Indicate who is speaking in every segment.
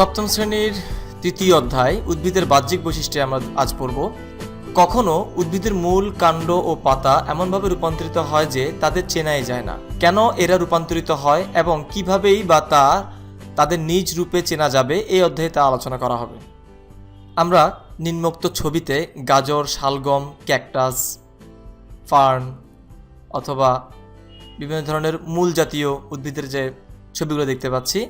Speaker 1: সপ্তম শ্রেণির তৃতীয় অধ্যায়, উদ্ভিদের বাহ্যিক বৈশিষ্ট্যে আমরা আজ পড়ব। কখনো উদ্ভিদের মূল কাণ্ড ও পাতা এমনভাবে রূপান্তরিত হয় যে তাদের চেনাই যায় না। কেন এরা রূপান্তরিত হয় এবং কিভাবেই বা তা তাদের নিজ রূপে চেনা যাবে এই অধ্যায়ে তা আলোচনা করা হবে। আমরা নিম্নোক্ত ছবিতে গাজর, শালগম, ক্যাকটাস, ফার্ন অথবা বিভিন্ন ধরনের মূল জাতীয় উদ্ভিদের যে ছবিগুলো দেখতে পাচ্ছি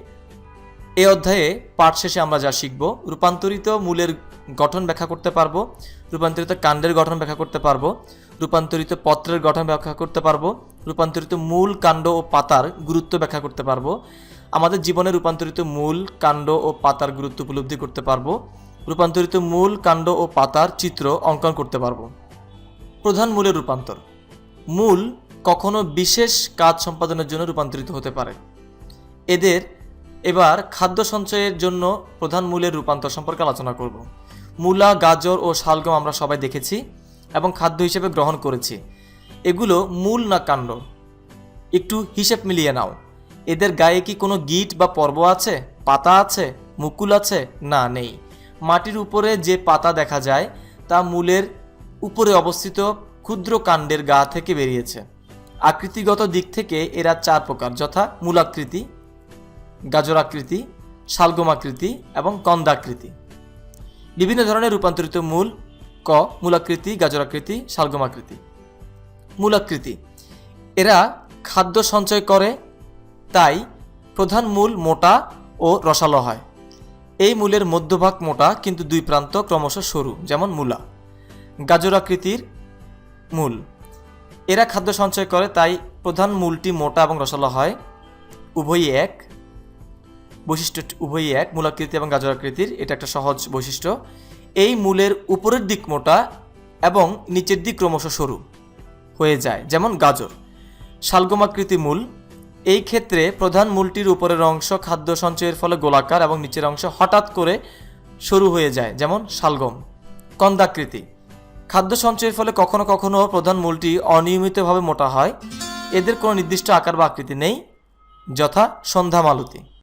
Speaker 1: এই অধ্যায়ে পাঠ শেষে আমরা যা শিখব, রূপান্তরিত মূলের গঠন ব্যাখ্যা করতে পারব, রূপান্তরিত কাণ্ডের গঠন ব্যাখ্যা করতে পারব, রূপান্তরিত পত্রের গঠন ব্যাখ্যা করতে পারব, রূপান্তরিত মূল, কাণ্ড ও পাতার গুরুত্ব ব্যাখ্যা করতে পারব, আমাদের জীবনে রূপান্তরিত মূল, কাণ্ড ও পাতার গুরুত্ব উপলব্ধি করতে পারব, রূপান্তরিত মূল, কাণ্ড ও পাতার চিত্র অঙ্কন করতে পারব। প্রধান মূলের রূপান্তর। মূল কখনো বিশেষ কাজ সম্পাদনের জন্য রূপান্তরিত হতে পারে। এদের এবার খাদ্য সঞ্চয়ের জন্য প্রধান মূলের রূপান্তর সম্পর্কে আলোচনা করব। মূলা, গাজর ও শালগম আমরা সবাই দেখেছি এবং খাদ্য হিসেবে গ্রহণ করেছি। এগুলো মূল না কাণ্ড? একটু হিসেব মিলিয়ে নাও। এদের গায়ে কি কোনো গিট বা পর্ব আছে? পাতা আছে? মুকুল আছে? না, নেই। মাটির উপরে যে পাতা দেখা যায়, তা মূলের উপরে অবস্থিত ক্ষুদ্র কাণ্ডের গা থেকে বেরিয়েছে। আকৃতিগত দিক থেকে এরা চার প্রকার, যথা মূলাকৃতি গাজরাকৃতি শালগমাকৃতি এবং কন্দাকৃতি বিভিন্ন ধরনের রূপান্তরিত মূল, ক মূলাকৃতি গাজর আকৃতি গাজরাকৃতি শালগমাকৃতি মূলাকৃতি এরা খাদ্য সঞ্চয় করে, তাই প্রধান মূল মোটা ও রসালো হয়। এই মূলের মধ্যভাগ মোটা কিন্তু দুই প্রান্ত ক্রমশ সরু, যেমন মূলা। গাজরাকৃতির মূল। এরা খাদ্য সঞ্চয় করে, তাই প্রধান মূলটি মোটা এবং রসালো হয়। উভয়ই এক। বৈশিষ্ট্য উভয়ই এক, মূলাকৃতি এবং গাজর আকৃতির, এটা একটা সহজ বৈশিষ্ট্য। এই মূলের উপরের দিক মোটা এবং নিচের দিক ক্রমশ সরু হয়ে যায়, যেমন গাজর। শালগমাকৃতি মূল। এই ক্ষেত্রে প্রধান মূলটির উপরের অংশ খাদ্য সঞ্চয়ের ফলে গোলাকার এবং নিচের অংশ হঠাৎ করে সরু হয়ে যায়, যেমন শালগম। কন্দাকৃতি। খাদ্য সঞ্চয়ের ফলে কখনো কখনো প্রধান মূলটি অনিয়মিতভাবে মোটা হয়। এদের কোনো নির্দিষ্ট আকার বা আকৃতি নেই, যথা সন্ধ্যা মালতী